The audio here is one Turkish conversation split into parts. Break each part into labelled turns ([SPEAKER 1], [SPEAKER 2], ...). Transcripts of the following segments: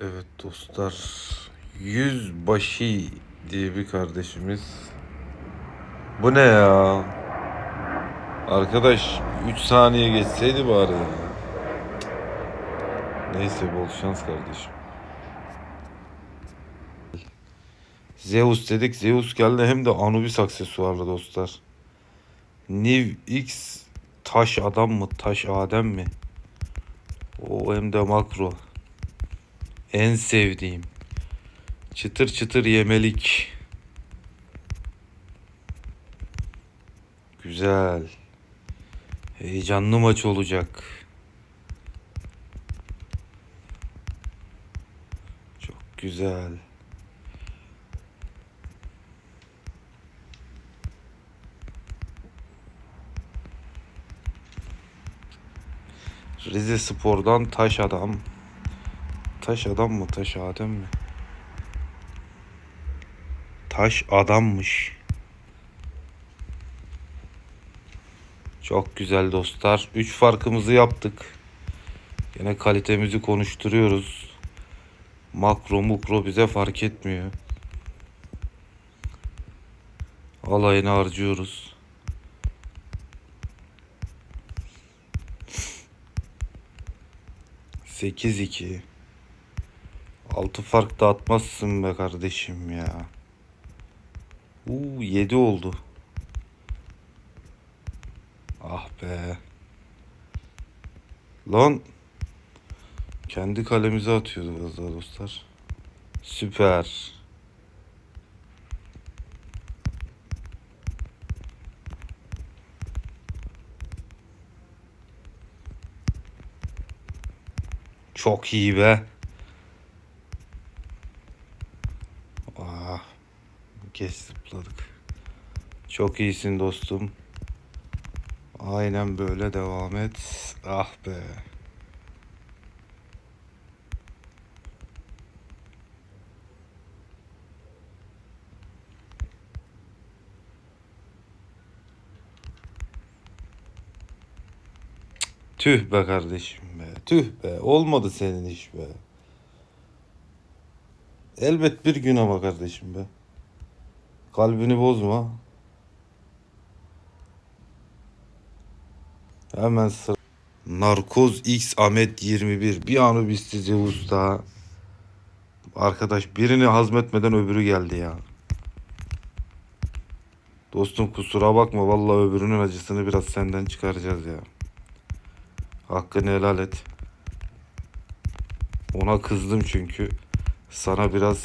[SPEAKER 1] Evet dostlar. Yüzbaşı diye bir kardeşimiz. Bu ne ya? Arkadaş 3 saniye geçseydi bari ya. Neyse bol şans kardeşim. Zeus dedik. Zeus geldi hem de Anubis aksesuarlı dostlar. Niv X taş adam mı? Taş Adem mi? O hem de makro. En sevdiğim. Çıtır çıtır yemelik. Güzel. Heyecanlı maç olacak. Çok güzel. Rize Spor'dan Taş Adam. Taş adam mı? Taş Adem mi? Taş adammış. Çok güzel dostlar. 3 farkımızı yaptık. Yine kalitemizi konuşturuyoruz. Makro mukro bize fark etmiyor. Alayını harcıyoruz. Sekiz iki. Altı fark da atmazsın be kardeşim ya. Uuu 7 oldu. Ah be. Lan. Kendi kalemize atıyordu biraz dostlar. Süper. Çok iyi be. Ah. Geç zıpladık. Çok iyisin dostum. Aynen böyle devam et. Ah be. Tüh be kardeşim be. Tüh be. Olmadı senin iş be. Elbet bir gün ama kardeşim be. Kalbini bozma. Hemen sıra. Narkoz X Ahmet 21. Bir anı biz usta. Arkadaş birini hazmetmeden öbürü geldi ya. Dostum kusura bakma vallahi öbürünün acısını biraz senden çıkaracağız ya. Hakkını helal et. Ona kızdım çünkü. Sana biraz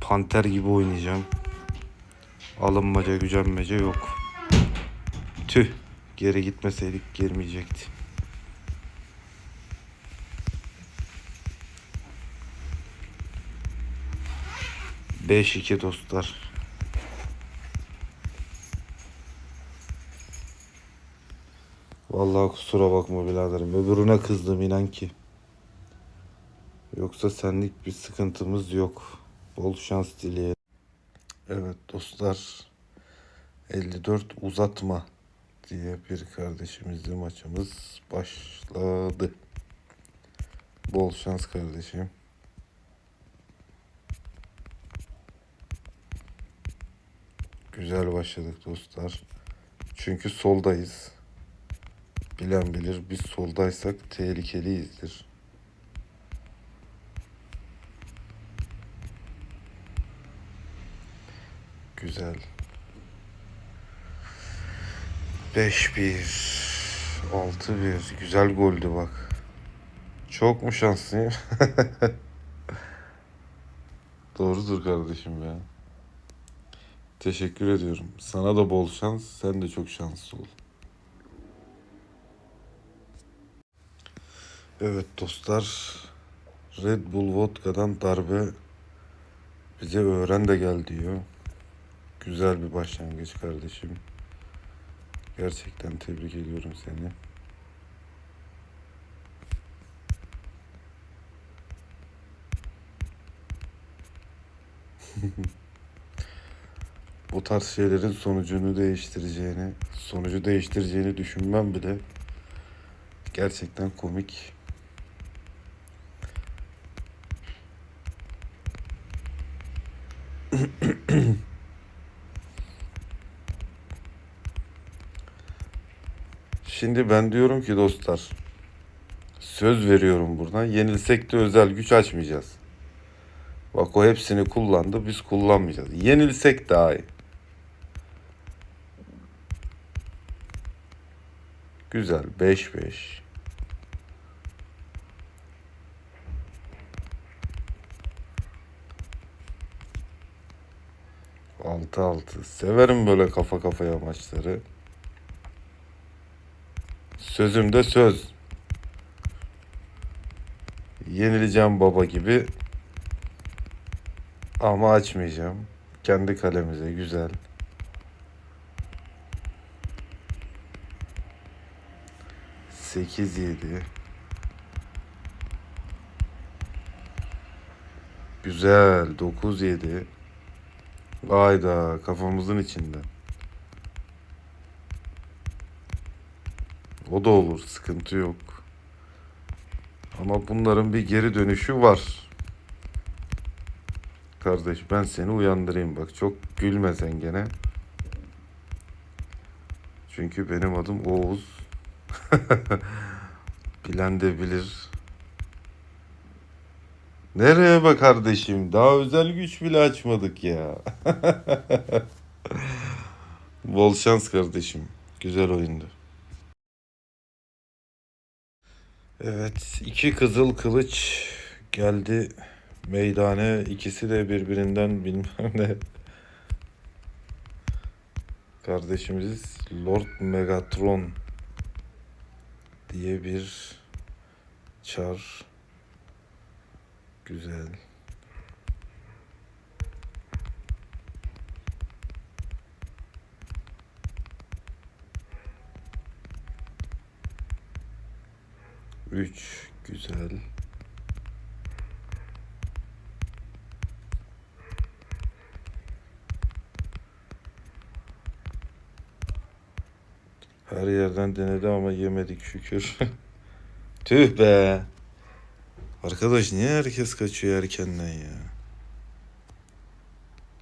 [SPEAKER 1] panter gibi oynayacağım. Alınmaca gücenmece yok. Tüh. Geri gitmeseydik girmeyecekti. Beş iki dostlar. Vallahi kusura bakma biraderim. Öbürüne kızdım inan ki. Yoksa senlik bir sıkıntımız yok. Bol şans dileyelim. Evet dostlar. 54 uzatma diye bir kardeşimizle maçımız başladı. Bol şans kardeşim. Güzel başladık dostlar. Çünkü soldayız. Bilen bilir biz soldaysak tehlikeliyizdir. Güzel. 5-1 6-1 Güzel goldü bak. Çok mu şanslıyım? Doğrudur kardeşim ya. Teşekkür ediyorum. Sana da bol şans. Sen de çok şanslı ol. Evet dostlar. Red Bull Vodka'dan darbe bize öğren de gel diyor. Güzel bir başlangıç kardeşim. Gerçekten tebrik ediyorum seni. Bu tarz şeylerin sonucunu değiştireceğini, sonucu değiştireceğini düşünmem bile gerçekten komik. Şimdi ben diyorum ki dostlar söz veriyorum buradan yenilsek de özel güç açmayacağız. Bak o hepsini kullandı biz kullanmayacağız. Yenilsek daha iyi. Güzel 5-5. Altı altı. Severim böyle kafa kafaya maçları. Sözümde söz. Yenileceğim baba gibi. Ama açmayacağım. Kendi kalemize güzel. Sekiz yedi. Güzel. Dokuz yedi. Ayda kafamızın içinde. O da olur. Sıkıntı yok. Ama bunların bir geri dönüşü var. Kardeş ben seni uyandırayım bak. Çok gülme sen gene. Çünkü benim adım Oğuz. Bilen de bilir. Nereye bak kardeşim? Daha özel güç bile açmadık ya. Bol şans kardeşim. Güzel oyundu. Evet, iki kızıl kılıç geldi meydane. İkisi de birbirinden bilmem ne. Kardeşimiz Lord Megatron diye bir çar. Güzel. Üç. Güzel. Her yerden denedi ama yemedik şükür. Tüh be. Arkadaş niye herkes kaçıyor erkenden ya?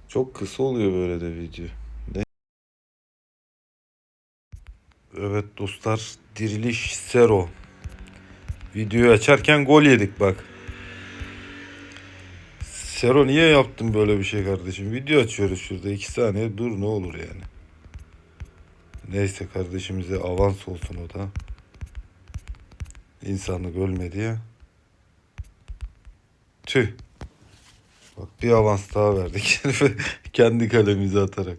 [SPEAKER 1] Çok kısa oluyor böyle de video. Ne? Evet dostlar, Diriliş Zero. Videoyu açarken gol yedik bak. Sero niye yaptın böyle bir şey kardeşim? Video açıyoruz şurada. iki saniye dur ne olur yani. Neyse kardeşimize avans olsun o da. İnsanlık ölmedi ya. Tüh. Bak bir avans daha verdik. Kendi kalemize atarak.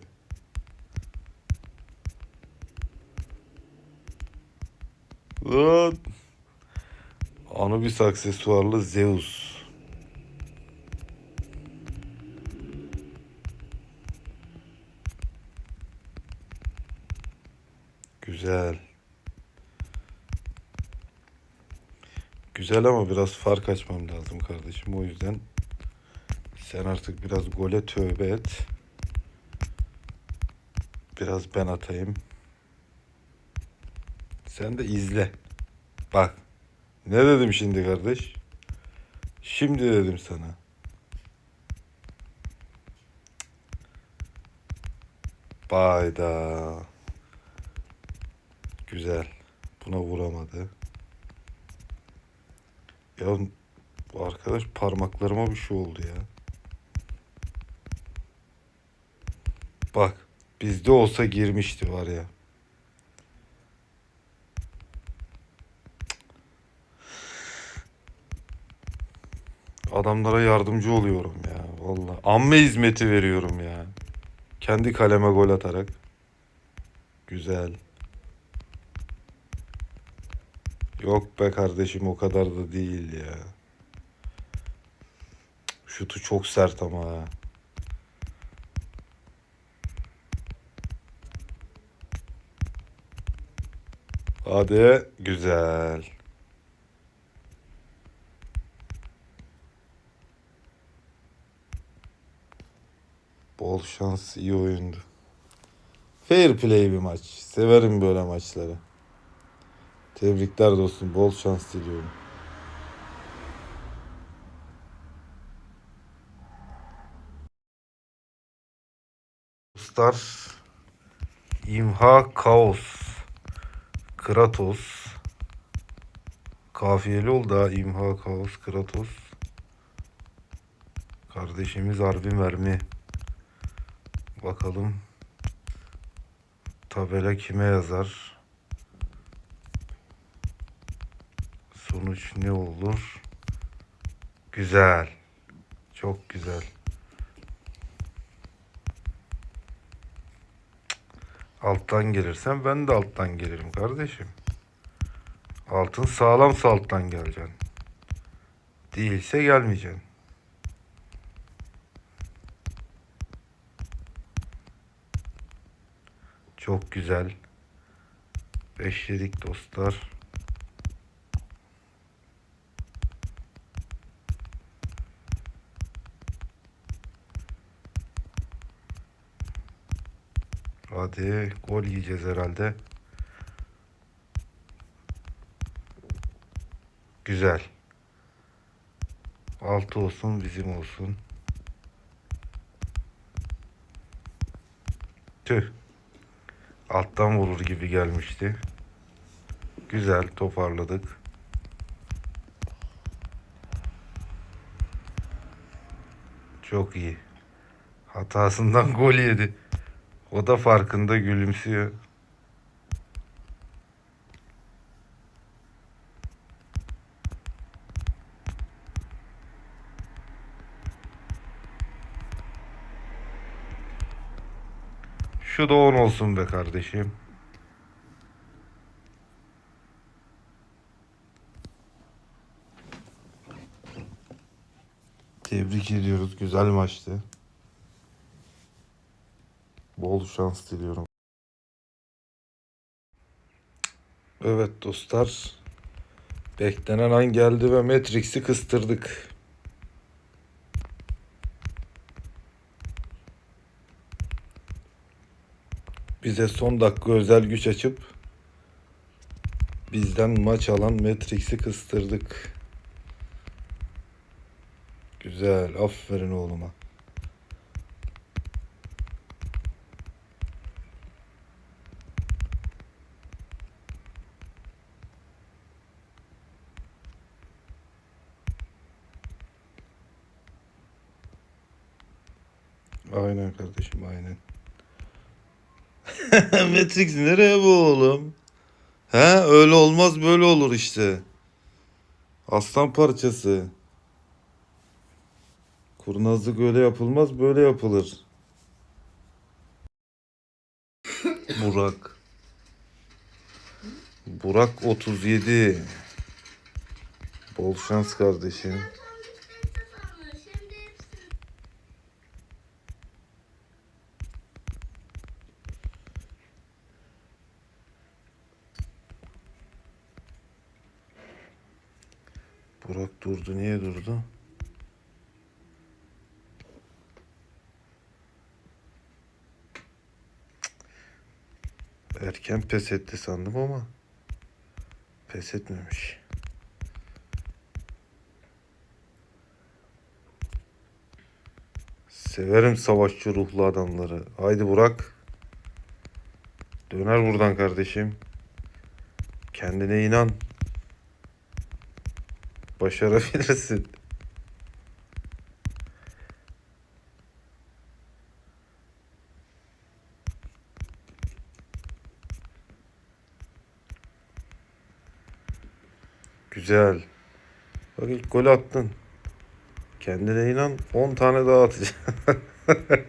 [SPEAKER 1] Lan. Anubis aksesuarlı Zeus. Güzel. Güzel ama biraz fark açmam lazım kardeşim. O yüzden sen artık biraz gole tövbe et. Biraz ben atayım. Sen de izle. Bak. Ne dedim şimdi kardeş? Şimdi dedim sana. Bayda. Güzel. Buna vuramadı. Ya bu arkadaş parmaklarıma bir şey oldu ya. Bak bizde olsa girmişti var ya. Adamlara yardımcı oluyorum ya vallahi. Amme hizmeti veriyorum ya. Kendi kaleme gol atarak. Güzel. Yok be kardeşim o kadar da değil ya. Şutu çok sert ama ha. Hadi güzel. Bol şans iyi oyundu. Fair play bir maç. Severim böyle maçları. Tebrikler dostum. Bol şans diliyorum. Dostlar İmha Kaos Kratos Kafiyeli oldu ha İmha Kaos Kratos Kardeşimiz harbi mermi Bakalım Tabela kime yazar Sonuç ne olur Güzel Çok güzel Alttan gelirsen ben de alttan gelirim kardeşim. Altın sağlamsa alttan geleceksin. Değilse gelmeyeceksin. Çok güzel. Beşledik dostlar. Hadi gol yiyeceğiz herhalde. Güzel. Altı olsun bizim olsun. Tüh. Alttan vurur gibi gelmişti. Güzel toparladık. Çok iyi. Hatasından gol yedi. O da farkında gülümsüyor. Şu da 10 olsun be kardeşim. Tebrik ediyoruz. Güzel maçtı. Bol şans diliyorum. Evet dostlar. Beklenen an geldi ve Matrix'i kıstırdık. Bize son dakika özel güç açıp bizden maç alan Matrix'i kıstırdık. Güzel. Aferin oğluma. Aynen kardeşim aynen. Matrix nereye bu oğlum? He öyle olmaz böyle olur işte. Aslan parçası. Kurnazlık öyle yapılmaz böyle yapılır. Burak. Burak 37. Bol şans kardeşim. Burak durdu. Niye durdu? Erken pes etti sandım ama pes etmemiş. Severim savaşçı ruhlu adamları. Haydi Burak. Döner buradan kardeşim. Kendine inan. Başarabilirsin. Güzel. Bak ilk golü attın. Kendine inan 10 tane daha atacaksın.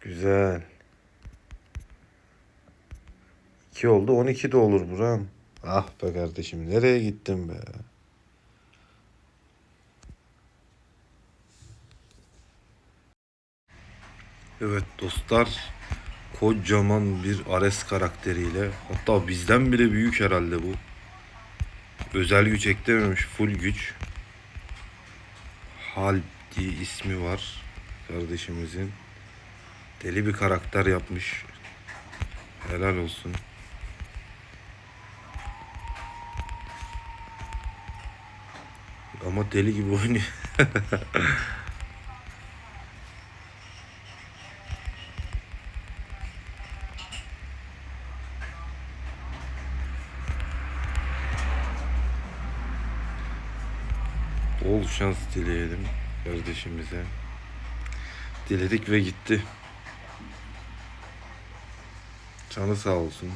[SPEAKER 1] Güzel. 2 oldu 12 de olur Buram. Ah be kardeşim nereye gittin be? Evet dostlar kocaman bir Ares karakteriyle hatta bizden bile büyük herhalde bu. Özel güç eklememiş full güç. Hal diye ismi var kardeşimizin. Deli bir karakter yapmış. Helal olsun. Ama deli gibi oynuyor. Bol şans dileyelim kardeşimize. Diledik ve gitti. Canı sağ olsun.